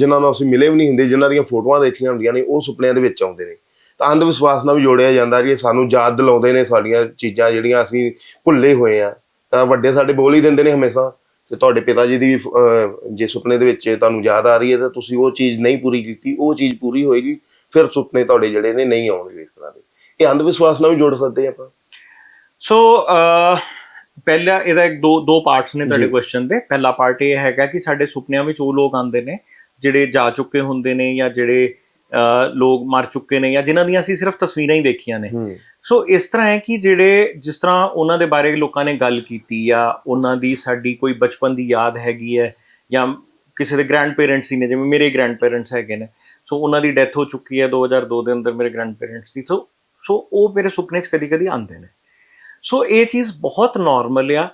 ਜਿਨ੍ਹਾਂ ਨੂੰ ਅਸੀਂ ਮਿਲੇ ਵੀ ਨਹੀਂ ਹੁੰਦੇ ਜਿਨ੍ਹਾਂ ਦੀਆਂ ਫੋਟੋਆਂ ਦੇਖੀਆਂ ਹੁੰਦੀਆਂ ਨੇ ਉਹ ਸੁਪਨਿਆਂ ਦੇ ਵਿੱਚ ਆਉਂਦੇ ਨੇ। ਤਾਂ ਅੰਧ ਵਿਸ਼ਵਾਸ ਨਾਲ ਵੀ ਜੋੜਿਆ ਜਾਂਦਾ ਜੀ ਸਾਨੂੰ ਯਾਦ ਦਿਲਾਉਂਦੇ ਨੇ ਸਾਡੀਆਂ ਚੀਜ਼ਾਂ ਜਿਹੜੀਆਂ ਅਸੀਂ ਭੁੱਲੇ ਹੋਏ ਆ। ਤਾਂ ਵੱਡੇ ਸਾਡੇ ਬੋਲ ਹੀ ਦਿੰਦੇ ਨੇ ਹਮੇਸ਼ਾ ਕਿ ਤੁਹਾਡੇ ਪਿਤਾ ਜੀ ਦੀ ਜੇ ਸੁਪਨੇ ਦੇ ਵਿੱਚ ਤੁਹਾਨੂੰ ਯਾਦ ਆ ਰਹੀ ਹੈ ਤਾਂ ਤੁਸੀਂ ਉਹ ਚੀਜ਼ ਨਹੀਂ ਪੂਰੀ ਕੀਤੀ ਉਹ ਚੀਜ਼ ਪੂਰੀ ਹੋਏਗੀ ਫਿਰ ਸੁਪਨੇ ਤੁਹਾਡੇ ਜਿਹੜੇ ਨੇ ਨਹੀਂ ਆਉਣਗੇ ਇਸ ਤਰ੍ਹਾਂ ਦੇ। ਇਹ ਅੰਧ ਵਿਸ਼ਵਾਸ ਨਾਲ ਵੀ ਜੋੜ ਸਕਦੇ ਆਪਾਂ। ਸੋ ਪਹਿਲਾ ਇਹਦਾ ਇੱਕ ਦੋ ਦੋ ਪਾਰਟਸ ਨੇ ਤੁਹਾਡੇ ਕੁਐਸਚਨ ਦੇ। ਪਹਿਲਾ ਪਾਰਟ ਇਹ ਹੈਗਾ ਕਿ ਸਾਡੇ ਸੁਪਨਿਆਂ ਵਿੱਚ ਉਹ ਲੋਕ ਆਉਂਦੇ ਨੇ ਜਿਹੜੇ ਜਾ ਚੁੱਕੇ ਹੁੰਦੇ ਨੇ ਜਾਂ ਜਿਹੜੇ ਲੋਕ ਮਰ ਚੁੱਕੇ ਨੇ ਜਾਂ ਜਿਨ੍ਹਾਂ ਦੀਆਂ ਅਸੀਂ ਸਿਰਫ ਤਸਵੀਰਾਂ ਹੀ ਦੇਖੀਆਂ ਨੇ। ਸੋ ਇਸ ਤਰ੍ਹਾਂ ਹੈ ਕਿ ਜਿਹੜੇ ਜਿਸ ਤਰ੍ਹਾਂ ਉਹਨਾਂ ਦੇ ਬਾਰੇ ਲੋਕਾਂ ਨੇ ਗੱਲ ਕੀਤੀ ਜਾਂ ਉਹਨਾਂ ਦੀ ਸਾਡੀ ਕੋਈ ਬਚਪਨ ਦੀ ਯਾਦ ਹੈਗੀ ਹੈ ਜਾਂ ਕਿਸੇ ਦੇ ਗ੍ਰੈਂਡ ਪੇਰੈਂਟਸ ਹੀ ਨੇ ਜਿਵੇਂ ਮੇਰੇ ਗ੍ਰੈਂਡ ਪੇਰੈਂਟਸ ਹੈਗੇ ਨੇ। ਸੋ ਉਹਨਾਂ ਦੀ ਡੈਥ ਹੋ ਚੁੱਕੀ ਹੈ 2002 ਦੇ ਅੰਦਰ ਮੇਰੇ ਗ੍ਰੈਂਡ ਪੇਰੈਂਟਸ ਦੀ। ਸੋ ਸੋ ਉਹ ਮੇਰੇ ਸੁਪਨੇ 'ਚ ਕਦੀ-ਕਦੀ ਆਉਂਦੇ ਨੇ। ਸੋ ਇਹ ਚੀਜ਼ ਬਹੁਤ ਨਾਰਮਲ ਆ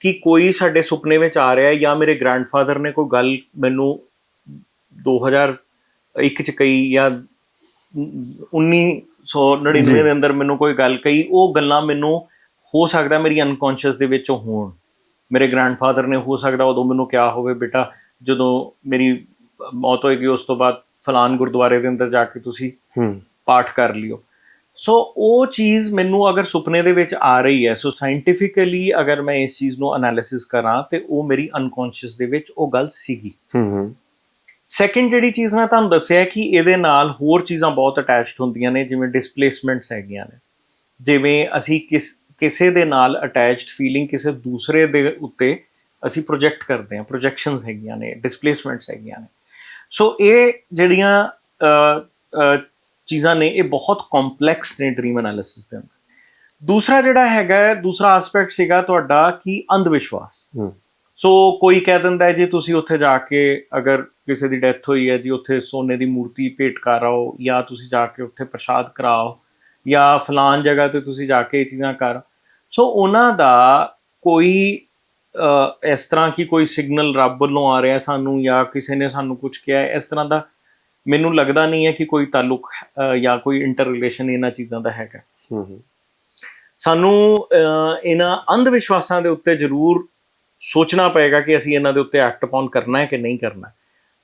ਕਿ ਕੋਈ ਸਾਡੇ ਸੁਪਨੇ ਵਿੱਚ ਆ ਰਿਹਾ ਹੈ ਜਾਂ ਮੇਰੇ ਗ੍ਰੈਂਡਫਾਦਰ ਨੇ ਕੋਈ ਗੱਲ ਮੈਨੂੰ 2001 ਚ ਕਹੀ ਜਾਂ 1999 ਦੇ ਅੰਦਰ ਮੈਨੂੰ ਕੋਈ ਗੱਲ ਕਹੀ ਉਹ ਗੱਲਾਂ ਮੈਨੂੰ ਹੋ ਸਕਦਾ ਮੇਰੀ ਅਨਕੌਂਸ਼ੀਅਸ ਦੇ ਵਿੱਚ ਹੋਣ। ਮੇਰੇ ਗ੍ਰੈਂਡਫਾਦਰ ਨੇ ਹੋ ਸਕਦਾ ਉਦੋਂ ਮੈਨੂੰ ਕਿਹਾ ਹੋਵੇ ਬੇਟਾ ਜਦੋਂ ਮੇਰੀ ਮੌਤ ਹੋਏਗੀ ਉਸ ਤੋਂ ਬਾਅਦ ਫਲਾਨ ਗੁਰਦੁਆਰੇ ਦੇ ਅੰਦਰ ਜਾ ਕੇ ਤੁਸੀਂ ਹੂੰ। ਪਾਠ ਕਰ ਲਿਓ। ਸੋ ਉਹ ਚੀਜ਼ ਮੈਨੂੰ ਅਗਰ ਸੁਪਨੇ ਦੇ ਵਿੱਚ ਆ ਰਹੀ ਹੈ ਸੋ ਸਾਇੰਟੀਫਿਕਲੀ ਅਗਰ ਮੈਂ ਇਸ ਚੀਜ਼ ਨੂੰ ਐਨਾਲਿਸਿਸ ਕਰਾਂ ਤੇ ਉਹ ਮੇਰੀ ਅਨਕੌਂਸ਼ੀਅਸ ਦੇ ਵਿੱਚ ਉਹ ਗੱਲ ਸੀਗੀ। ਹੂੰ ਹੂੰ। ਸੈਕਿੰਡ ਜਿਹੜੀ ਚੀਜ਼ ਮੈਂ ਤੁਹਾਨੂੰ ਦੱਸਿਆ ਕਿ ਇਹਦੇ ਨਾਲ ਹੋਰ ਚੀਜ਼ਾਂ ਬਹੁਤ ਅਟੈਚਡ ਹੁੰਦੀਆਂ ਨੇ ਜਿਵੇਂ ਡਿਸਪਲੇਸਮੈਂਟਸ ਹੈਗੀਆਂ ਨੇ। ਜਿਵੇਂ ਅਸੀਂ ਕਿਸ ਕਿਸੇ ਦੇ ਨਾਲ ਅਟੈਚਡ ਫੀਲਿੰਗ ਕਿਸੇ ਦੂਸਰੇ ਦੇ ਉੱਤੇ ਅਸੀਂ ਪ੍ਰੋਜੈਕਟ ਕਰਦੇ ਹਾਂ ਪ੍ਰੋਜੈਕਸ਼ਨਸ ਹੈਗੀਆਂ ਨੇ ਡਿਸਪਲੇਸਮੈਂਟਸ ਹੈਗੀਆਂ ਨੇ। ਸੋ ਇਹ ਜਿਹੜੀਆਂ ਚੀਜ਼ਾਂ ਨੇ ਇਹ ਬਹੁਤ ਕੰਪਲੈਕਸ ਨੇ ਡ੍ਰੀਮ ਐਨਾਲਿਸਿਸ ਦੇ ਅੰਦਰ। ਦੂਸਰਾ ਜਿਹੜਾ ਹੈਗਾ ਦੂਸਰਾ ਐਸਪੈਕਟ ਸੀਗਾ ਤੁਹਾਡਾ ਕਿ ਅੰਧ ਵਿਸ਼ਵਾਸ ਸੋ ਕੋਈ ਕਹਿ ਦਿੰਦਾ ਜੀ ਤੁਸੀਂ ਉੱਥੇ ਜਾ ਕੇ ਅਗਰ ਕਿਸੇ ਦੀ ਡੈਥ ਹੋਈ ਹੈ ਜੀ ਉੱਥੇ ਸੋਨੇ ਦੀ ਮੂਰਤੀ ਭੇਟ ਕਰ ਆਓ ਜਾਂ ਤੁਸੀਂ ਜਾ ਕੇ ਉੱਥੇ ਪ੍ਰਸ਼ਾਦ ਕਰਾਓ ਜਾਂ ਫਲਾਨ ਜਗ੍ਹਾ ਤੇ ਤੁਸੀਂ ਜਾ ਕੇ ਇਹ ਚੀਜ਼ਾਂ ਕਰ। ਸੋ ਉਹਨਾਂ ਦਾ ਕੋਈ ਇਸ ਤਰ੍ਹਾਂ ਕੀ ਕੋਈ ਸਿਗਨਲ ਰੱਬ ਵੱਲੋਂ ਆ ਰਿਹਾ ਸਾਨੂੰ ਜਾਂ ਕਿਸੇ ਨੇ ਸਾਨੂੰ ਕੁਝ ਕਿਹਾ ਇਸ ਤਰ੍ਹਾਂ ਦਾ ਮੈਨੂੰ ਲੱਗਦਾ ਨਹੀਂ ਹੈ ਕਿ ਕੋਈ ਤਾਲੁਕ ਜਾਂ ਕੋਈ ਇੰਟਰ ਰਿਲੇਸ਼ਨ ਇਹਨਾਂ ਚੀਜ਼ਾਂ ਦਾ ਹੈਗਾ। ਹੂੰ ਹੂੰ। ਸਾਨੂੰ ਇਹਨਾਂ ਅੰਧ ਵਿਸ਼ਵਾਸਾਂ ਦੇ ਉੱਤੇ ਜ਼ਰੂਰ ਸੋਚਣਾ ਪਏਗਾ ਕਿ ਅਸੀਂ ਇਹਨਾਂ ਦੇ ਉੱਤੇ ਐਕਟ ਅਪਨ ਕਰਨਾ ਹੈ ਕਿ ਨਹੀਂ ਕਰਨਾ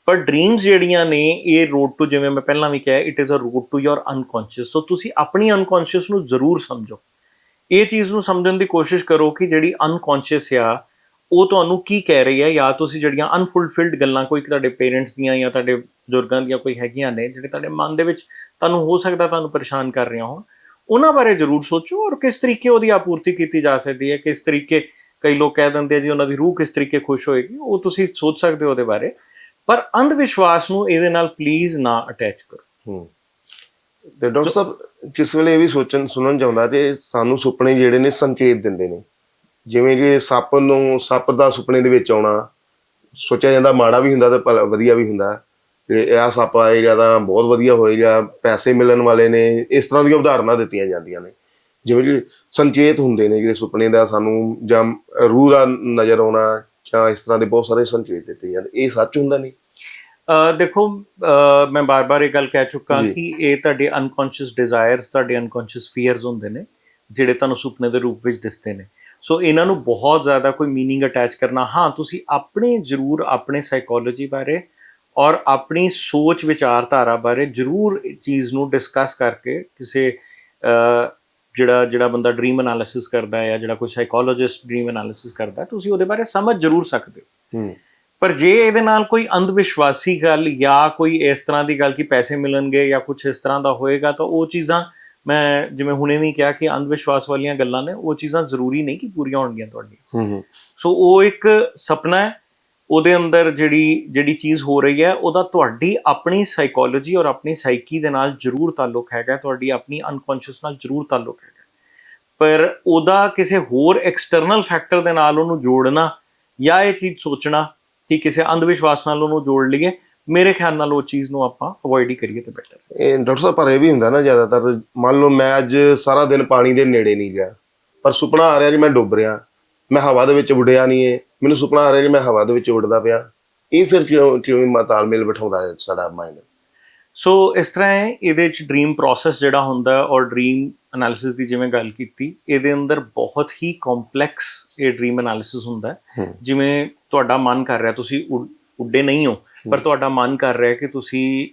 ਪਰ ਡ੍ਰੀਮਸ ਜਿਹੜੀਆਂ ਨੇ, ਇਹ ਰੋਡ ਟੂ ਜਿਵੇਂ ਮੈਂ ਪਹਿਲਾਂ ਵੀ ਕਿਹਾ it is a road to your unconscious so ਤੁਸੀਂ ਆਪਣੀ ਅਨਕੌਂਸ਼ੀਅਸ ਨੂੰ ਜ਼ਰੂਰ ਸਮਝੋ। ਇਹ ਚੀਜ਼ ਨੂੰ ਸਮਝਣ ਦੀ ਕੋਸ਼ਿਸ਼ ਕਰੋ ਕਿ ਜਿਹੜੀ ਅਨਕੌਂਸ਼ੀਅਸ ਆ, ਉਹ ਤੁਹਾਨੂੰ ਕੀ ਕਹਿ ਰਹੀ ਹੈ ਜਾਂ ਤੁਸੀਂ ਜਿਹੜੀਆਂ ਅਨਫੁਲਫਿਲਡ ਗੱਲਾਂ ਕੋਈ ਤੁਹਾਡੇ ਪੇਰੈਂਟਸ ਦੀਆਂ ਜਾਂ ਤੁਹਾਡੇ ਬਜ਼ੁਰਗਾਂ ਦੀਆਂ ਕੋਈ ਹੈਗੀਆਂ ਨੇ, ਜਿਹੜੇ ਤੁਹਾਡੇ ਮਨ ਦੇ ਵਿੱਚ ਤੁਹਾਨੂੰ ਹੋ ਸਕਦਾ ਤੁਹਾਨੂੰ ਪਰੇਸ਼ਾਨ ਕਰ ਰਹੀਆਂ ਹੋਣ, ਉਹਨਾਂ ਬਾਰੇ ਜ਼ਰੂਰ ਸੋਚੋ ਔਰ ਕਿਸ ਤਰੀਕੇ ਉਹਦੀ ਆਪੂਰਤੀ ਕੀਤੀ ਜਾ ਸਕਦੀ ਹੈ, ਕਿਸ ਤਰੀਕੇ ਕਈ ਲੋਕ ਕਹਿ ਦਿੰਦੇ ਆ ਜੀ ਉਹਨਾਂ ਦੀ ਰੂਹ ਕਿਸ ਤਰੀਕੇ ਖੁਸ਼ ਹੋਏਗੀ, ਉਹ ਤੁਸੀਂ ਸੋਚ ਸਕਦੇ ਹੋ ਉਹਦੇ ਬਾਰੇ। ਪਰ ਅੰਧ ਵਿਸ਼ਵਾਸ ਨੂੰ ਇਹਦੇ ਨਾਲ ਪਲੀਜ਼ ਨਾ ਅਟੈਚ ਕਰੋ। ਤੇ ਡਾਕਟਰ ਸਾਹਿਬ ਕਿਸ ਵੇਲੇ ਇਹ ਵੀ ਸੋਚਣ, ਸੁਣਨ ਚਾਹੁੰਦਾ ਕਿ ਸਾਨੂੰ ਸੁਪਨੇ ਜਿਹੜੇ ਨੇ ਸੰਕੇਤ ਦਿੰਦੇ ਨੇ। ਜਿਵੇਂ ਕਿ ਸੱਪ ਨੂੰ, ਸੱਪ ਦਾ ਸੁਪਨੇ ਦੇ ਵਿੱਚ ਆਉਣਾ, ਸੋਚਿਆ ਜਾਂਦਾ ਮਾੜਾ ਵੀ ਹੁੰਦਾ ਤੇ ਵਧੀਆ ਵੀ ਹੁੰਦਾ। ਤੇ ਇਹ ਸੱਪ ਆਏਗਾ ਤਾਂ ਬਹੁਤ ਵਧੀਆ ਹੋਏਗਾ ਪੈਸੇ ਮਿਲਣ ਵਾਲੇ ਨੇ, ਇਸ ਤਰ੍ਹਾਂ ਦੀਆਂ ਉਦਾਹਰਨਾਂ ਦਿੱਤੀਆਂ ਜਾਂਦੀਆਂ ਨੇ। ਜਿਵੇਂ ਕਿ ਸੰਕੇਤ ਹੁੰਦੇ ਨੇ ਜਿਹੜੇ ਸੁਪਨੇ ਦਾ ਸਾਨੂੰ ਜਾਂ ਰੂਹ ਦਾ ਨਜ਼ਰ ਆਉਣਾ ਜਾਂ ਇਸ ਤਰ੍ਹਾਂ ਦੇ ਬਹੁਤ ਸਾਰੇ ਸੰਕੇਤ ਦਿੱਤੇ ਜਾਂਦੇ ਇਹ ਸੱਚ ਹੁੰਦਾ ਨਹੀਂ ਅਹ ਦੇਖੋ ਅਹ ਮੈਂ ਬਾਰ-ਬਾਰ ਇਹ ਗੱਲ ਕਹਿ ਚੁੱਕਾ ਜੀ। ਕਿ ਇਹ ਤੁਹਾਡੇ ਅਨਕੌਂਸ਼ੀਅਸ ਡਿਜ਼ਾਇਰਸ ਤੁਹਾਡੇ ਅਨਕੌਂਸ਼ੀਅਸ ਫੀਅਰਸ ਹੁੰਦੇ ਨੇ ਜਿਹੜੇ ਤੁਹਾਨੂੰ ਸੁਪਨੇ ਦੇ ਰੂਪ ਵਿੱਚ ਦਿਸਦੇ ਨੇ ਸੋ ਇਹਨਾਂ ਨੂੰ ਬਹੁਤ ਜ਼ਿਆਦਾ ਕੋਈ मीनिंग ਅਟੈਚ ਕਰਨਾ ਹਾਂ ਤੁਸੀਂ ਆਪਣੇ ਜ਼ਰੂਰ ਆਪਣੇ ਸਾਈਕੋਲੋਜੀ ਬਾਰੇ ਔਰ ਆਪਣੀ ਸੋਚ ਵਿਚਾਰਧਾਰਾ ਬਾਰੇ ਜ਼ਰੂਰ ਇਹ ਚੀਜ਼ ਨੂੰ ਡਿਸਕਸ ਕਰਕੇ ਕਿਸੇ ਅਹ, ਜਿਹੜਾ ਜਿਹੜਾ ਬੰਦਾ ਡ੍ਰੀਮ ਐਨਾਲਿਸਿਸ ਕਰਦਾ ਹੈ ਜਾਂ ਜਿਹੜਾ ਕੋਈ ਸਾਈਕੋਲੋਜਿਸਟ ਡ੍ਰੀਮ ਐਨਾਲਿਸਿਸ ਕਰਦਾ ਤੁਸੀਂ ਉਹਦੇ ਬਾਰੇ ਸਮਝ ਜ਼ਰੂਰ ਸਕਦੇ ਹੋ। ਪਰ ਜੇ ਇਹਦੇ ਨਾਲ ਕੋਈ ਅੰਧ ਵਿਸ਼ਵਾਸੀ ਗੱਲ ਜਾਂ ਕੋਈ ਇਸ ਤਰ੍ਹਾਂ ਦੀ ਗੱਲ ਕਿ ਪੈਸੇ ਮਿਲਣਗੇ ਜਾਂ ਕੁਝ ਇਸ ਤਰ੍ਹਾਂ ਦਾ ਹੋਏਗਾ ਤਾਂ ਉਹ ਚੀਜ਼ਾਂ ਮੈਂ ਜਿਵੇਂ ਹੁਣੇ ਵੀ ਕਿਹਾ ਕਿ ਅੰਧ ਵਿਸ਼ਵਾਸ ਵਾਲੀਆਂ ਗੱਲਾਂ ਨੇ ਉਹ ਚੀਜ਼ਾਂ ਜ਼ਰੂਰੀ ਨਹੀਂ ਕਿ ਪੂਰੀਆਂ ਹੋਣਗੀਆਂ ਤੁਹਾਡੀਆਂ। ਹੂੰ ਹੂੰ। ਸੋ ਉਹ ਇੱਕ ਸੁਪਨਾ ਹੈ ਉਹਦੇ ਅੰਦਰ ਜਿਹੜੀ ਜਿਹੜੀ ਚੀਜ਼ ਹੋ ਰਹੀ ਹੈ, ਉਹਦਾ ਤੁਹਾਡੀ ਆਪਣੀ ਸਾਈਕੋਲੋਜੀ ਔਰ ਆਪਣੀ ਸਾਈਕੀ ਦੇ ਨਾਲ ਜ਼ਰੂਰ ਤਾਲੁਕ ਹੈਗਾ ਤੁਹਾਡੀ ਆਪਣੀ ਅਨਕੌਂਸ਼ੀਅਸ ਨਾਲ ਜ਼ਰੂਰ ਤਾਲੁਕ ਹੈਗਾ ਪਰ ਉਹਦਾ ਕਿਸੇ ਹੋਰ ਐਕਸਟਰਨਲ ਫੈਕਟਰ ਦੇ ਨਾਲ ਉਹਨੂੰ ਜੋੜਨਾ ਜਾਂ ਇਹ ਚੀਜ਼ ਸੋਚਣਾ ਕਿ ਕਿਸੇ ਅੰਧ ਵਿਸ਼ਵਾਸ ਨਾਲ ਉਹਨੂੰ ਜੋੜ ਲਈਏ, ਮੇਰੇ ਖਿਆਲ ਨਾਲ ਉਹ ਚੀਜ਼ ਨੂੰ ਆਪਾਂ ਅਵੋਇਡ ਹੀ ਕਰੀਏ ਤੇ ਬੈਟਰ ਇਹ ਡਾਕਟਰ ਸਾਹਿਬ, ਪਰ ਇਹ ਵੀ ਹੁੰਦਾ ਨਾ ਜ਼ਿਆਦਾਤਰ, ਮੰਨ ਲਓ ਮੈਂ ਅੱਜ ਸਾਰਾ ਦਿਨ ਪਾਣੀ ਦੇ ਨੇੜੇ ਨਹੀਂ ਗਿਆ, ਪਰ ਸੁਪਨਾ ਆ ਰਿਹਾ ਜੀ ਮੈਂ ਡੁੱਬ ਰਿਹਾ, ਮੈਂ ਹਵਾ ਦੇ ਵਿੱਚ ਉੱਡਿਆ ਨਹੀਂ ਏ ਮੈਨੂੰ ਸੁਪਨਾ ਆ ਰਿਹਾ ਕਿ ਮੈਂ ਹਵਾ ਦੇ ਵਿੱਚ ਉੱਡਦਾ ਪਿਆ। ਇਹ ਫਿਰ ਕਿਉਂ ਕਿਉਂ ਮਾ- ਤਾਲਮੇਲ ਬਿਠਾਉਂਦਾ ਹੈ ਸਾਡਾ ਮਾਈਂਡ ਸੋ ਇਸ ਤਰ੍ਹਾਂ ਹੈ ਇਹਦੇ ਚ ਡ੍ਰੀਮ ਪ੍ਰੋਸੈਸ ਜਿਹੜਾ ਹੁੰਦਾ ਔਰ ਡ੍ਰੀਮ ਐਨਾਲਿਸਿਸ ਦੀ ਜਿਵੇਂ ਗੱਲ ਕੀਤੀ ਇਹਦੇ ਅੰਦਰ ਬਹੁਤ ਹੀ ਕੰਪਲੈਕਸ ਇਹ ਡ੍ਰੀਮ ਐਨਾਲਿਸਿਸ ਹੁੰਦਾ। ਜਿਵੇਂ ਤੁਹਾਡਾ ਮਨ ਕਰ ਰਿਹਾ ਤੁਸੀਂ ਉੱਡ- ਨਹੀਂ ਹੋ ਪਰ ਤੁਹਾਡਾ ਮਨ ਕਰ ਰਿਹਾ ਕਿ ਤੁਸੀਂ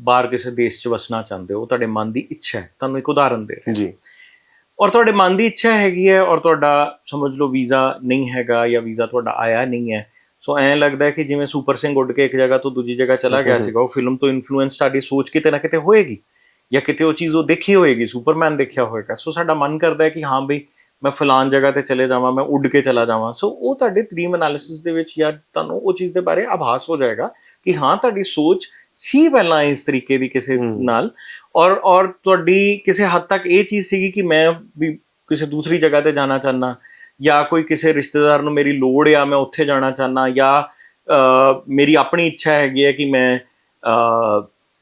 ਬਾਹਰ ਕਿਸੇ ਦੇਸ਼ 'ਚ ਵਸਣਾ ਚਾਹੁੰਦੇ ਹੋ ਤੁਹਾਡੇ ਮਨ ਦੀ ਇੱਛਾ ਹੈ। ਤੁਹਾਨੂੰ ਇੱਕ ਉਦਾਹਰਨ ਦੇ ਰਿਹਾ। ਜੀ। ਔਰ ਤੁਹਾਡੇ ਮਨ ਦੀ ਇੱਛਾ ਹੈਗੀ ਹੈ ਔਰ ਤੁਹਾਡਾ ਸਮਝ ਲਓ ਵੀਜ਼ਾ ਨਹੀਂ ਹੈਗਾ ਜਾਂ ਵੀਜ਼ਾ ਤੁਹਾਡਾ ਆਇਆ ਨਹੀਂ ਹੈ ਸੋ ਐਂ ਲੱਗਦਾ ਹੈ ਕਿ ਜਿਵੇਂ ਸੁਪਰ ਸਿੰਘ ਉੱਡ ਕੇ ਇੱਕ ਜਗ੍ਹਾ ਤੋਂ ਦੂਜੀ ਜਗ੍ਹਾ ਚਲਾ ਗਿਆ। ਸੀਗਾ ਉਹ ਫਿਲਮ ਤੋਂ ਇਨਫਲੂਐਂਸ ਸਾਡੀ ਸੋਚ ਕਿਤੇ ਨਾ ਕਿਤੇ ਹੋਏਗੀ ਜਾਂ ਕਿਤੇ ਉਹ ਚੀਜ਼ ਉਹ ਦੇਖੀ ਹੋਏਗੀ ਸੁਪਰਮੈਨ ਦੇਖਿਆ ਹੋਏਗਾ ਸੋ ਸਾਡਾ ਮਨ ਕਰਦਾ ਹੈ ਕਿ ਹਾਂ ਬਈ ਮੈਂ ਫਲਾਨ ਜਗ੍ਹਾ ਤੇ ਚਲੇ ਜਾਵਾਂ ਮੈਂ ਉੱਡ ਕੇ ਚਲਾ ਜਾਵਾਂ ਸੋ ਉਹ ਤੁਹਾਡੇ ਡ੍ਰੀਮ ਐਨਾਲਿਸਿਸ ਦੇ ਵਿੱਚ ਜਾਂ ਤੁਹਾਨੂੰ ਉਹ ਚੀਜ਼ ਦੇ ਬਾਰੇ ਆਭਾਸ ਹੋ ਜਾਏਗਾ ਕਿ ਹਾਂ ਤੁਹਾਡੀ ਸੋਚ ਸੀ ਪਹਿਲਾਂ ਇਸ ਤਰੀਕੇ ਦੀ ਕਿਸੇ। ਨਾਲ ਔਰ ਔਰ ਤੁਹਾਡੀ ਕਿਸੇ ਹੱਦ ਤੱਕ ਇਹ ਚੀਜ਼ ਸੀਗੀ ਕਿ ਮੈਂ ਵੀ ਕਿਸੇ ਦੂਸਰੀ ਜਗ੍ਹਾ ਤੇ ਜਾਣਾ ਚਾਹਨਾ ਜਾਂ ਕੋਈ ਕਿਸੇ ਰਿਸ਼ਤੇਦਾਰ ਨੂੰ ਮੇਰੀ ਲੋੜ ਆ ਮੈਂ ਉੱਥੇ ਜਾਣਾ ਚਾਹਨਾ ਜਾਂ ਮੇਰੀ ਆਪਣੀ ਇੱਛਾ ਹੈਗੀ ਹੈ ਕਿ ਮੈਂ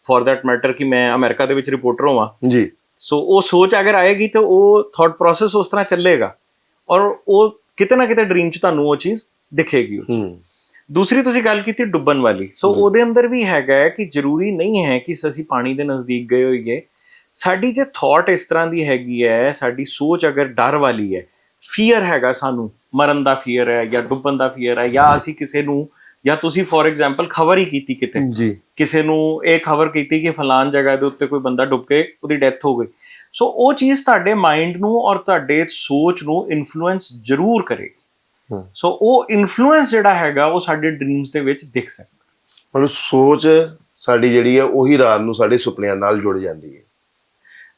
ਫॉर दैट ਮੈਟਰ ਕਿ ਮੈਂ ਅਮਰੀਕਾ ਦੇ ਵਿੱਚ ਰਿਪੋਰਟਰ ਹੋਵਾਂ। ਜੀ। ਸੋ ਉਹ ਸੋਚ ਅਗਰ ਆਏਗੀ ਤਾਂ ਉਹ ਥਾਟ ਪ੍ਰੋਸੈਸ ਉਸ ਤਰ੍ਹਾਂ ਚੱਲੇਗਾ। ਔਰ ਉਹ ਕਿਤੇ ਨਾ ਕਿਤੇ ਡ੍ਰੀਮ 'ਚ ਤੁਹਾਨੂੰ ਉਹ ਚੀਜ਼ ਦਿਖੇਗੀ। ਹੂੰ। ਦੂਸਰੀ ਤੁਸੀਂ ਗੱਲ ਕੀਤੀ ਡੁੱਬਣ ਵਾਲੀ। ਸੋ ਉਹਦੇ ਅੰਦਰ ਵੀ ਹੈਗਾ ਹੈ ਕਿ ਜ਼ਰੂਰੀ ਨਹੀਂ ਹੈ ਕਿ ਅਸੀਂ ਪਾਣੀ ਦੇ ਨਜ਼ਦੀਕ ਗਏ ਹੋਈਏ। ਸਾਡੀ ਜੇ ਥਾਟ ਇਸ ਤਰ੍ਹਾਂ ਦੀ ਹੈਗੀ ਹੈ ਸਾਡੀ ਸੋਚ ਅਗਰ ਡਰ ਵਾਲੀ ਹੈ ਫੀਅਰ ਹੈਗਾ ਸਾਨੂੰ। ਮਰਨ ਦਾ ਫੀਅਰ ਹੈ ਜਾਂ ਡੁੱਬਣ ਦਾ ਫੀਅਰ ਹੈ ਜਾਂ ਅਸੀਂ ਕਿਸੇ ਨੂੰ ਜਾਂ ਤੁਸੀਂ ਫੋਰ ਐਗਜ਼ਾਮਪਲ ਖਬਰ ਹੀ ਕੀਤੀ ਕਿਤੇ। ਜੀ। ਕਿਸੇ ਨੂੰ ਇਹ ਖਬਰ ਕੀਤੀ ਕਿ ਫਲਾਨ ਜਗ੍ਹਾ ਦੇ ਉੱਤੇ ਕੋਈ ਬੰਦਾ ਡੁੱਬ ਕੇ ਉਹਦੀ ਡੈਥ ਹੋ ਗਈ। ਸੋ ਉਹ ਚੀਜ਼ ਤੁਹਾਡੇ ਮਾਈਂਡ ਨੂੰ ਔਰ ਤੁਹਾਡੇ ਸੋਚ ਨੂੰ ਇਨਫਲੂਐਂਸ ਜ਼ਰੂਰ ਕਰੇਗੀ। ਹੂੰ। ਸੋ ਉਹ ਇਨਫਲੂਐਂਸ ਜਿਹੜਾ ਹੈਗਾ ਉਹ ਸਾਡੇ ਡ੍ਰੀਮਸ ਦੇ ਵਿੱਚ ਦਿਖ ਸਕਦਾ। ਮਤਲਬ ਸੋਚ ਸਾਡੀ ਜਿਹੜੀ ਹੈ ਉਹੀ ਰਾਤ ਨੂੰ ਸਾਡੇ ਸੁਪਨਿਆਂ ਨਾਲ ਜੁੜ ਜਾਂਦੀ ਹੈ।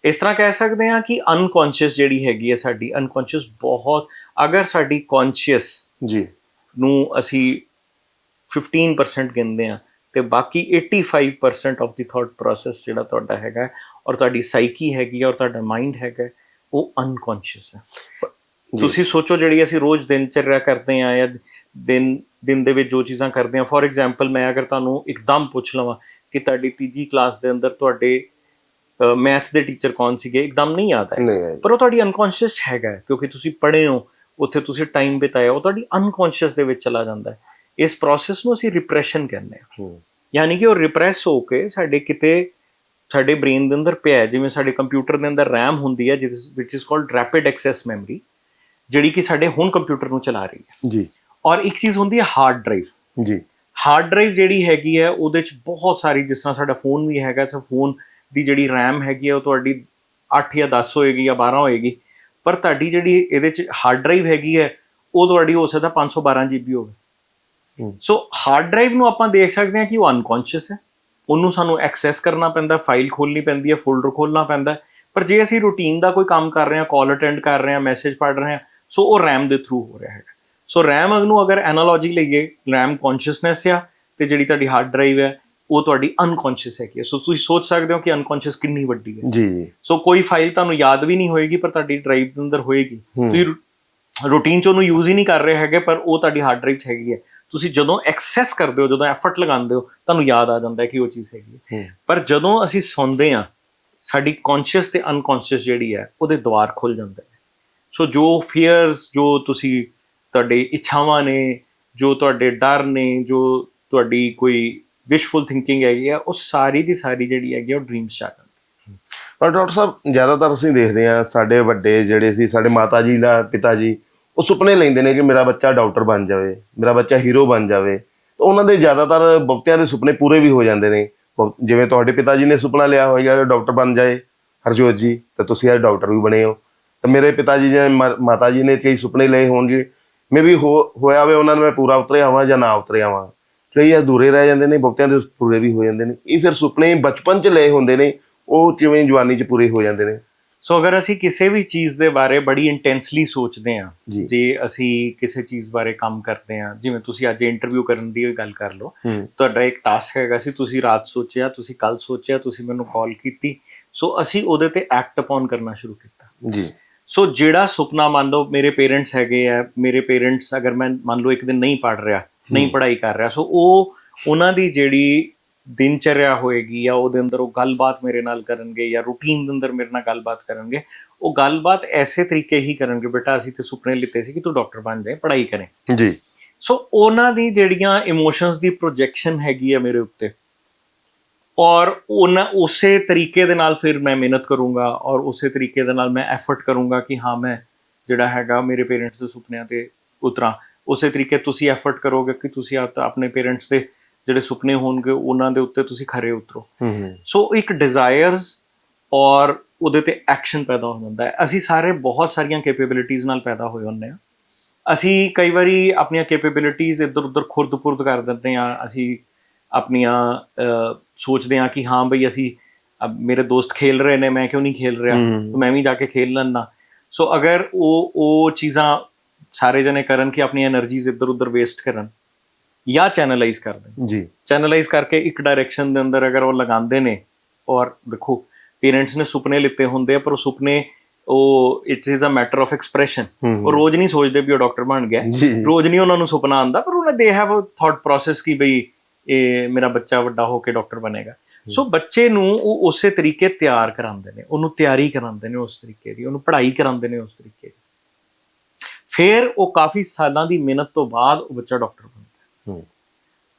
ਇਸ ਤਰ੍ਹਾਂ ਕਹਿ ਸਕਦੇ ਹਾਂ ਕਿ ਅਨਕੌਂਸ਼ੀਅਸ ਜਿਹੜੀ ਹੈਗੀ ਹੈ ਸਾਡੀ ਅਨਕੌਂਸ਼ੀਅਸ ਬਹੁਤ ਅਗਰ ਸਾਡੀ ਕੌਂਸ਼ੀਅਸ ਜੀ। ਨੂੰ ਅਸੀਂ 15% ਗਿਣਦੇ ਆ ਤੇ ਬਾਕੀ 85% ਆਫ ਦੀ ਥਾਟ ਪ੍ਰੋਸੈਸ ਜਿਹੜਾ ਤੁਹਾਡਾ ਹੈਗਾ ਔਰ ਤੁਹਾਡੀ ਸਾਈਕੀ ਹੈਗੀ ਔਰ ਤੁਹਾਡਾ ਮਾਈਂਡ ਹੈਗਾ ਉਹ ਅਨਕੌਂਸ਼ੀਅਸ ਹੈ। ਤੁਸੀਂ ਸੋਚੋ ਜਿਹੜੀ ਅਸੀਂ ਰੋਜ਼ ਦਿਨਚਰਿਆ ਕਰਦੇ ਆ ਜਾਂ ਦਿਨ ਦਿਨ ਦੇ ਵਿੱਚ ਜੋ ਚੀਜ਼ਾਂ ਕਰਦੇ ਆ। ਫੋਰ ਐਗਜ਼ਾਮਪਲ ਮੈਂ ਅਗਰ ਤੁਹਾਨੂੰ ਇੱਕਦਮ ਪੁੱਛ ਲਵਾਂ ਕਿ ਤੁਹਾਡੀ ਤੀਜੀ ਕਲਾਸ ਦੇ ਅੰਦਰ ਤੁਹਾਡੇ ਮੈਥ ਦੇ ਟੀਚਰ ਕੌਣ ਸੀਗੇ ਇੱਕਦਮ ਨਹੀਂ ਯਾਦ ਹੈ ਪਰ ਉਹ ਤੁਹਾਡੀ ਅਨਕੌਂਸ਼ੀਅਸ ਹੈਗਾ ਕਿਉਂਕਿ ਤੁਸੀਂ ਪੜ੍ਹੇ ਹੋ ਉੱਥੇ ਤੁਸੀਂ ਟਾਈਮ ਬਿਤਾਇਆ ਉਹ ਤੁਹਾਡੀ ਅਨਕੌਂਸ਼ੀਅਸ ਦੇ ਵਿੱਚ ਚਲਾ ਜਾਂਦਾ ਹੈ। ਇਸ ਪ੍ਰੋਸੈਸ ਨੂੰ ਅਸੀਂ ਰਿਪਰੈਸ਼ਨ ਕਹਿੰਦੇ ਹਾਂ। ਯਾਨੀ ਕਿ ਉਹ ਰਿਪਰੈਸ ਹੋ ਕੇ ਸਾਡੇ ਕਿਤੇ ਸਾਡੇ ਬ੍ਰੇਨ ਦੇ ਅੰਦਰ ਪਿਆ। ਜਿਵੇਂ ਸਾਡੇ ਕੰਪਿਊਟਰ ਦੇ ਅੰਦਰ RAM ਹੁੰਦੀ ਹੈ ਜਿਸ ਵਿਚ is called rapid access memory ਜਿਹੜੀ ਕਿ ਸਾਡੇ ਹੁਣ ਕੰਪਿਊਟਰ ਨੂੰ ਚਲਾ ਰਹੀ ਹੈ। ਜੀ। ਔਰ ਇੱਕ ਚੀਜ਼ ਹੁੰਦੀ ਹੈ ਹਾਰਡ ਡਰਾਈਵ ਜੀ। ਹਾਰਡ ਡਰਾਈਵ ਜਿਹੜੀ ਹੈਗੀ ਹੈ ਉਹਦੇ ਚ ਬਹੁਤ ਸਾਰੀ ਜਿਸ ਤਰ੍ਹਾਂ ਸਾਡਾ ਫੋਨ ਵੀ ਹੈਗਾ ਸੋ ਫੋਨ ਦੀ ਜਿਹੜੀ RAM ਹੈਗੀ ਹੈ ਉਹ ਤੁਹਾਡੀ 8 ਜਾਂ 10 ਹੋਏਗੀ ਜਾਂ 12 ਹੋਏਗੀ। ਪਰ ਤੁਹਾਡੀ ਜਿਹੜੀ ਇਹਦੇ ਚ ਹਾਰਡ ਡਰਾਈਵ ਹੈਗੀ ਹੈ ਉਹ ਤੁਹਾਡੀ ਹੋ ਸਕਦਾ 512 GB ਹੋਵੇ। ਸੋ ਹਾਰਡ ਡਰਾਈਵ ਨੂੰ ਆਪਾਂ ਦੇਖ ਸਕਦੇ ਹਾਂ ਕਿ ਉਹ ਅਨਕੌਂਸ਼ੀਅਸ ਹੈ। ਉਹਨੂੰ ਸਾਨੂੰ ਐਕਸੈਸ ਕਰਨਾ ਪੈਂਦਾ ਫਾਈਲ ਖੋਲਣੀ ਪੈਂਦੀ ਹੈ ਫੋਲਡਰ ਖੋਲਣਾ ਪੈਂਦਾ। ਪਰ ਜੇ ਅਸੀਂ ਰੂਟੀਨ ਦਾ ਕੋਈ ਕੰਮ ਕਰ ਰਹੇ ਹਾਂ ਕਾਲ ਅਟੈਂਡ ਕਰ ਰਹੇ ਹਾਂ ਮੈਸੇਜ ਪੜ੍ਹ ਰਹੇ ਹਾਂ ਸੋ ਉਹ RAM ਦੇ ਥਰੂ ਹੋ ਰਿਹਾ ਹੈਗਾ। ਸੋ RAM ਨੂੰ ਅਗਰ ਐਨਾਲੋਜੀ ਲਈਏ RAM ਕੌਨਸ਼ੀਅਸਨੈਸ ਆ ਤੇ ਜਿਹੜੀ ਤੁਹਾਡੀ ਹਾਰਡ ਡਰਾਈਵ ਹੈ ਉਹ ਤੁਹਾਡੀ ਅਨਕੌਂਸ਼ੀਅਸ ਹੈਗੀ ਹੈ। ਸੋ ਤੁਸੀਂ ਸੋਚ ਸਕਦੇ ਹੋ ਕਿ ਅਨਕੌਂਸ਼ੀਅਸ ਕਿੰਨੀ ਵੱਡੀ ਹੈ। ਜੀ ਜੀ। ਸੋ ਕੋਈ ਫਾਈਲ ਤੁਹਾਨੂੰ ਯਾਦ ਵੀ ਨਹੀਂ ਹੋਏਗੀ ਪਰ ਤੁਹਾਡੀ ਡਰਾਈਵ ਦੇ ਅੰਦਰ ਹੋਏਗੀ। ਤੁਸੀਂ ਰੂਟੀਨ ਚ ਉਹਨੂੰ ਯੂਜ਼ ਹੀ ਨਹੀਂ ਕਰ ਰਹੇ ਹੈਗੇ ਪਰ ਉਹ ਤੁਹਾਡੀ ਹਾਰਡ ਡਰਾਈਵ 'ਚ ਹੈਗੀ ਹੈ। ਤੁਸੀਂ ਜਦੋਂ ਐਕਸੈਸ ਕਰਦੇ ਹੋ ਜਦੋਂ ਐਫਰਟ ਲਗਾਉਂਦੇ ਹੋ ਤੁਹਾਨੂੰ ਯਾਦ ਆ ਜਾਂਦਾ ਹੈ ਕਿ ਉਹ ਚੀਜ਼ ਹੈਗੀ ਹੈ। ਪਰ ਜਦੋਂ ਅਸੀਂ ਸੌਂਦੇ ਆ ਸਾਡੀ ਕੌਨਸ਼ੀਅਸ ਤੇ ਅਨਕੌਂਸ਼ੀਅਸ ਜਿਹੜੀ ਹੈ ਉਹਦੇ ਦੁਆਰ ਖੁੱਲ ਜਾਂਦੇ ਸੋ ਜੋ ਫੀਅਰਸ ਜੋ ਤੁਸੀਂ ਤੁਹਾਡੇ ਇੱਛਾਵਾਂ ਨੇ ਜੋ ਤੁਹਾਡੇ ਡਰ ਨੇ ਜੋ ਤੁਹਾਡੀ ਕੋਈ ਵਿਸ਼ਫੁਲ ਥਿੰਕਿੰਗ ਹੈਗੀ ਆ ਉਹ ਸਾਰੀ ਦੀ ਸਾਰੀ ਜਿਹੜੀ ਹੈਗੀ ਆ, ਉਹ ਡ੍ਰੀਮਸ ਚ ਆ ਜਾਂਦੀ। ਪਰ ਡਾਕਟਰ ਸਾਹਿਬ ਜ਼ਿਆਦਾਤਰ ਅਸੀਂ ਦੇਖਦੇ ਹਾਂ ਸਾਡੇ ਵੱਡੇ ਜਿਹੜੇ ਸੀ ਸਾਡੇ ਮਾਤਾ ਜੀ ਦਾ ਪਿਤਾ ਜੀ ਉਹ ਸੁਪਨੇ ਲੈਂਦੇ ਨੇ ਕਿ ਮੇਰਾ ਬੱਚਾ ਡਾਕਟਰ ਬਣ ਜਾਵੇ ਮੇਰਾ ਬੱਚਾ ਹੀਰੋ ਬਣ ਜਾਵੇ। ਤਾਂ ਉਹਨਾਂ ਦੇ ਜ਼ਿਆਦਾਤਰ ਬਹੁਤਿਆਂ ਦੇ ਸੁਪਨੇ ਪੂਰੇ ਵੀ ਹੋ ਜਾਂਦੇ ਨੇ। ਬਹੁਤ- ਜਿਵੇਂ ਤੁਹਾਡੇ ਪਿਤਾ ਜੀ ਨੇ ਸੁਪਨਾ ਲਿਆ ਹੋਇਆ ਕਿ ਡਾਕਟਰ ਬਣ ਜਾਏ ਹਰਜੋਤ ਜੀ ਤਾਂ ਤੁਸੀਂ ਅੱਜ ਡਾਕਟਰ ਵੀ ਬਣੇ ਹੋ। ਤਾਂ ਮੇਰੇ ਪਿਤਾ ਜੀ ਮਾ- ਮਾਤਾ ਜੀ ਨੇ ਕਈ ਸੁਪਨੇ ਲਏ ਹੋਣਗੇ। ਮੈਂ ਵੀ ਹੋ ਹੋਇਆ ਵੇ ਉਹਨਾਂ ਨੂੰ ਮੈਂ ਪੂਰਾ ਉਤਰਿਆ ਆਵਾਂ ਜਾਂ ਨਾ ਉਤਰਿਆ ਆਵਾਂ ਕਈ ਅਧੂਰੇ ਰਹਿ ਜਾਂਦੇ ਨੇ ਬਹੁਤਿਆਂ ਦੇ ਪੂਰੇ ਵੀ ਹੋ ਜਾਂਦੇ ਨੇ। ਇਹ ਫਿਰ ਸੁਪਨੇ ਬਚਪਨ 'ਚ ਲਏ ਹੁੰਦੇ ਨੇ ਉਹ ਜਿਵੇਂ ਜਵਾਨੀ 'ਚ ਪੂਰੇ ਹੋ ਜਾਂਦੇ ਨੇ। ਸੋ ਅਗਰ ਅਸੀਂ ਕਿਸੇ ਵੀ ਚੀਜ਼ ਦੇ ਬਾਰੇ ਬੜੀ ਇੰਟੈਂਸਲੀ ਸੋਚਦੇ ਹਾਂ ਜੀ। ਜੇ ਅਸੀਂ ਕਿਸੇ ਚੀਜ਼ ਬਾਰੇ ਕੰਮ ਕਰਦੇ ਹਾਂ ਜਿਵੇਂ ਤੁਸੀਂ ਅੱਜ ਇੰਟਰਵਿਊ ਕਰਨ ਦੀ ਗੱਲ ਕਰ ਲਓ। ਹੂੰ। ਤੁਹਾਡਾ ਇੱਕ ਟਾਸਕ ਹੈਗਾ ਸੀ ਤੁਸੀਂ ਰਾਤ ਸੋਚਿਆ ਤੁਸੀਂ ਕੱਲ ਸੋਚਿਆ ਤੁਸੀਂ ਮੈਨੂੰ ਕਾਲ ਕੀਤੀ। ਸੋ ਅਸੀਂ ਉਹਦੇ ਤੇ ਐਕਟ ਅਪਨ ਕਰਨਾ ਸ਼ੁਰੂ ਕੀਤਾ। ਜੀ। ਸੋ ਜਿਹੜਾ ਸੁਪਨਾ ਮੰਨ ਲਓ ਮੇਰੇ ਪੇਰੈਂਟਸ ਹੈਗੇ ਆ ਮੇਰੇ ਪੇਰੈਂਟਸ ਅਗਰ ਮੈਂ ਮੰਨ ਲਓ ਇੱਕ ਦਿਨ ਨਹੀਂ ਪੜ ਰਿਹਾ ਨਹੀਂ ਪੜ੍ਹਾਈ ਕਰ ਰਿਹਾ ਸੋ ਉਹ ਉਹਨਾਂ ਦੀ ਜਿਹੜੀ ਦਿਨਚਰਿਆ ਹੋਏਗੀ ਜਾਂ ਉਹਦੇ ਅੰਦਰ ਉਹ ਗੱਲਬਾਤ ਮੇਰੇ ਨਾਲ ਕਰਨਗੇ ਜਾਂ ਰੂਟੀਨ ਦੇ ਅੰਦਰ ਮੇਰੇ ਨਾਲ ਗੱਲਬਾਤ ਕਰਨਗੇ ਉਹ ਗੱਲਬਾਤ ਐਸੇ ਤਰੀਕੇ ਹੀ ਕਰਨਗੇ ਬੇਟਾ ਅਸੀਂ ਤੇ ਸੁਪਨੇ ਲਿੱਤੇ ਸੀ ਕਿ ਤੂੰ ਡਾਕਟਰ ਬਣ ਜਾਏ ਪੜ੍ਹਾਈ ਕਰੇ। ਜੀ। ਸੋ ਉਹਨਾਂ ਦੀ ਜਿਹੜੀਆਂ ਇਮੋਸ਼ਨਸ ਦੀ ਪ੍ਰੋਜੈਕਸ਼ਨ ਹੈਗੀ ਆ ਮੇਰੇ ਉੱਤੇ ਔਰ ਉਹਨਾਂ ਉਸੇ ਤਰੀਕੇ ਦੇ ਨਾਲ ਫਿਰ ਮੈਂ ਮਿਹਨਤ ਕਰੂੰਗਾ ਔਰ ਉਸੇ ਤਰੀਕੇ ਦੇ ਨਾਲ ਮੈਂ ਐਫਰਟ ਕਰੂੰਗਾ ਕਿ ਹਾਂ ਮੈਂ ਜਿਹੜਾ ਹੈਗਾ ਮੇਰੇ ਪੇਰੈਂਟਸ ਦੇ ਸੁਪਨਿਆਂ ਤੇ ਉਤਰਾਂ। ਉਸੇ ਤਰੀਕੇ ਤੁਸੀਂ ਐਫਰਟ ਕਰੋਗੇ ਕਿ ਤੁਸੀਂ ਆਪ- ਆਪਣੇ ਪੇਰੈਂਟਸ ਦੇ ਜਿਹੜੇ ਸੁਪਨੇ ਹੋਣਗੇ ਉਹਨਾਂ ਦੇ ਉੱਤੇ ਤੁਸੀਂ ਖਰੇ ਉਤਰੋ। ਹੂੰ ਹੂੰ। ਸੋ ਇੱਕ ਡਿਜ਼ਾਇਰਸ ਔਰ ਉਹਦੇ ਤੇ ਐਕਸ਼ਨ ਪੈਦਾ ਹੋ ਜਾਂਦਾ ਹੈ। ਅਸੀਂ ਸਾਰੇ ਬਹੁਤ ਸਾਰੀਆਂ ਕੈਪੇਬਿਲਿਟੀਆਂ ਨਾਲ ਪੈਦਾ ਹੋਏ ਹੁੰਦੇ ਆ ਅਸੀਂ ਕਈ ਵਾਰੀ ਆਪਣੀਆਂ ਕੈਪੇਬਿਲਿਟੀਆਂ ਇੱਧਰ ਉੱਧਰ ਖੁਰਦ-ਪੁਰਦ ਕਰ ਦਿੰਦੇ ਆ ਅਸੀਂ ਆਪਣੀਆਂ ਸੋਚਦੇ ਆ ਕਿ ਹਾਂ ਬਈ ਅਸੀਂ ਮੇਰੇ ਦੋਸਤ ਖੇਲ ਰਹੇ ਨੇ ਮੈਂ ਕਿਉਂ ਨਹੀਂ ਖੇਲ ਰਿਹਾ? ਤਾਂ ਮੈਂ ਵੀ ਜਾ ਕੇ ਖੇਲ ਲੈਣਾ ਸੋ ਅਗਰ ਉਹ ਉਹ ਚੀਜ਼ਾਂ ਸਾਰੇ ਜਣੇ ਕਰਨ ਕਿ ਆਪਣੀ એનર્ਜੀਜ਼ ਇੱਧਰ ਉੱਧਰ ਵੇਸਟ ਕਰਨ ਜਾਂ ਚੈਨਲਾਈਜ਼ ਕਰ ਦੇਣ। ਜੀ। ਚੈਨਲਾਈਜ਼ ਕਰਕੇ ਇੱਕ ਡਾਇਰੈਕਸ਼ਨ ਦੇ ਅੰਦਰ ਅਗਰ ਉਹ ਲਗਾਉਂਦੇ ਨੇ ਔਰ ਦੇਖੋ ਪੇਰੈਂਟਸ ਨੇ ਸੁਪਨੇ ਲਿੱਤੇ ਹੁੰਦੇ ਆ ਪਰ ਉਹ ਸੁਪਨੇ ਉਹ it is a matter of expression ਉਹ ਰੋਜ਼ ਨਹੀਂ ਸੋਚਦੇ ਵੀ ਉਹ ਡਾਕਟਰ ਬਣ ਗਿਆ। ਰੋਜ਼ ਨਹੀਂ ਉਹਨਾਂ ਨੂੰ ਸੁਪਨਾ ਆਉਂਦਾ ਪਰ ਉਹਨਾਂ they have a thought process ਕਿ ਬਈ ਇਹ ਮੇਰਾ ਬੱਚਾ ਵੱਡਾ ਹੋ ਕੇ ਡਾਕਟਰ ਬਣੇਗਾ। ਸੋ ਬੱਚੇ ਨੂੰ ਉਹ ਉਸੇ ਤਰੀਕੇ ਤਿਆਰ ਕਰਾਉਂਦੇ ਨੇ ਉਹਨੂੰ ਤਿਆਰੀ ਕਰਾਉਂਦੇ ਨੇ ਉਸ ਤਰੀਕੇ ਦੀ ਉਹਨੂੰ ਪੜ੍ਹਾਈ ਕਰਾਉਂਦੇ ਨੇ ਉਸ ਤਰੀਕੇ ਦੀ। ਫਿਰ ਉਹ ਕਾਫੀ ਸਾਲਾਂ ਦੀ ਮਿਹਨਤ ਤੋਂ ਬਾਅਦ ਉਹ ਬੱਚਾ ਡਾਕਟਰ ਬਣਦਾ। ਹੈ।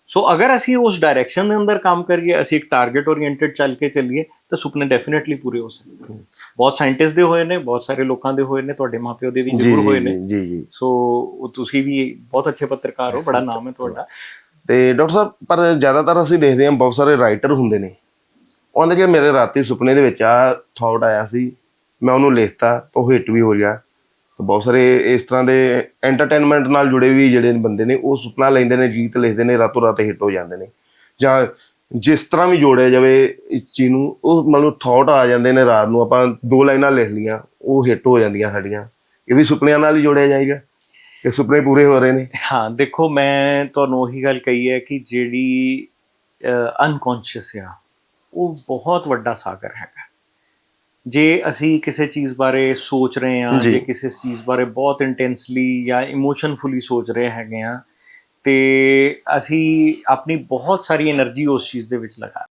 ਸੋ ਅਗਰ ਅਸੀਂ ਉਸ ਡਾਇਰੈਕਸ਼ਨ ਦੇ ਅੰਦਰ ਕੰਮ ਕਰੀਏ ਅਸੀਂ ਇੱਕ ਟਾਰਗੇਟ ਓਰੀਐਂਟਡ ਚੱਲ ਕੇ ਚੱਲੀਏ ਤਾਂ ਸੁਪਨੇ ਡੈਫੀਨਿਟਲੀ ਪੂਰੇ ਹੋ ਸਕਦੇ ਬਹੁਤ ਸਾਇੰਟਿਸਟ ਦੇ ਹੋਏ ਨੇ ਬਹੁਤ ਸਾਰੇ ਲੋਕਾਂ ਦੇ ਹੋਏ ਨੇ ਤੁਹਾਡੇ ਮਾਪਿਓ ਦੇ ਵੀ ਜ਼ਰੂਰ ਹੋਏ ਨੇ। ਜੀ ਜੀ ਸੋ ਤੁਸੀਂ ਵੀ ਬਹੁਤ ਅੱਛੇ ਪੱਤਰਕਾਰ ਹੋ ਬੜਾ ਨਾਮ ਹੈ ਤੁਹਾਡਾ। ਤੇ ਡਾਕਟਰ ਸਾਹਿਬ, ਪਰ ਜ਼ਿਆਦਾਤਰ ਅਸੀਂ ਦੇਖਦੇ ਹਾਂ ਬਹੁਤ ਸਾਰੇ ਰਾਈਟਰ ਹੁੰਦੇ ਨੇ। ਉਹਨਾਂ ਕਿ ਮੇਰੇ ਰਾਤੀ ਸੁਪਨੇ ਦੇ ਵਿੱਚ ਆ ਥਾਟ ਆਇਆ ਸੀ, ਮੈਂ ਉਹਨੂੰ ਲਿਖਤਾ, ਤਾਂ ਉਹ ਹਿੱਟ ਵੀ ਹੋ ਗਿਆ। ਤੇ ਬਹੁਤ ਸਾਰੇ ਇਸ ਤਰ੍ਹਾਂ ਦੇ ਐਂਟਰਟੇਨਮੈਂਟ ਨਾਲ ਜੁੜੇ ਵੀ ਜਿਹੜੇ ਬੰਦੇ ਨੇ, ਉਹ ਸੁਪਨਾ ਲੈਂਦੇ ਨੇ, ਗੀਤ ਲਿਖਦੇ ਨੇ, ਰਾਤੋਂ ਰਾਤ ਹਿੱਟ ਹੋ ਜਾਂਦੇ ਨੇ। ਜਾਂ ਜਿਸ ਤਰ੍ਹਾਂ ਵੀ ਜੋੜਿਆ ਜਾਵੇ ਇਸ ਚੀਜ਼ ਨੂੰ, ਉਹ ਮਤਲਬ ਥਾਟ ਆ ਜਾਂਦੇ ਨੇ ਰਾਤ ਨੂੰ, ਆਪਾਂ ਦੋ ਲਾਈਨਾਂ ਲਿਖ ਲੀਆਂ ਉਹ ਹਿੱਟ ਹੋ ਜਾਂਦੀਆਂ ਸਾਡੀਆਂ। ਇਹ ਵੀ ਸੁਪਨਿਆਂ ਨਾਲ ਹੀ ਜੋੜਿਆ ਜਾਏਗਾ। ਤੇ ਸੁਪਨੇ ਪੂਰੇ ਹੋ ਰਹੇ ਨੇ। ਹਾਂ ਦੇਖੋ ਮੈਂ ਤੁਹਾਨੂੰ ਉਹੀ ਗੱਲ ਕਹੀ ਹੈ ਕਿ ਜਿਹੜੀ ਅਨਕੌਂਸ਼ੀਅਸ ਆ ਉਹ ਬਹੁਤ ਵੱਡਾ ਸਾਗਰ ਹੈਗਾ। ਜੇ ਅਸੀਂ ਕਿਸੇ ਚੀਜ਼ ਬਾਰੇ ਸੋਚ ਰਹੇ ਹਾਂ ਜੇ। ਕਿਸੇ ਚੀਜ਼ ਬਾਰੇ ਬਹੁਤ ਇੰਟੈਂਸਲੀ ਜਾਂ ਇਮੋਸ਼ਨਫੁਲੀ ਸੋਚ ਰਹੇ ਹੈਗੇ ਆ ਤੇ ਅਸੀਂ ਆਪਣੀ ਬਹੁਤ ਸਾਰੀ એનર્ਜੀ ਉਸ ਚੀਜ਼ ਦੇ ਵਿੱਚ ਲਗਾ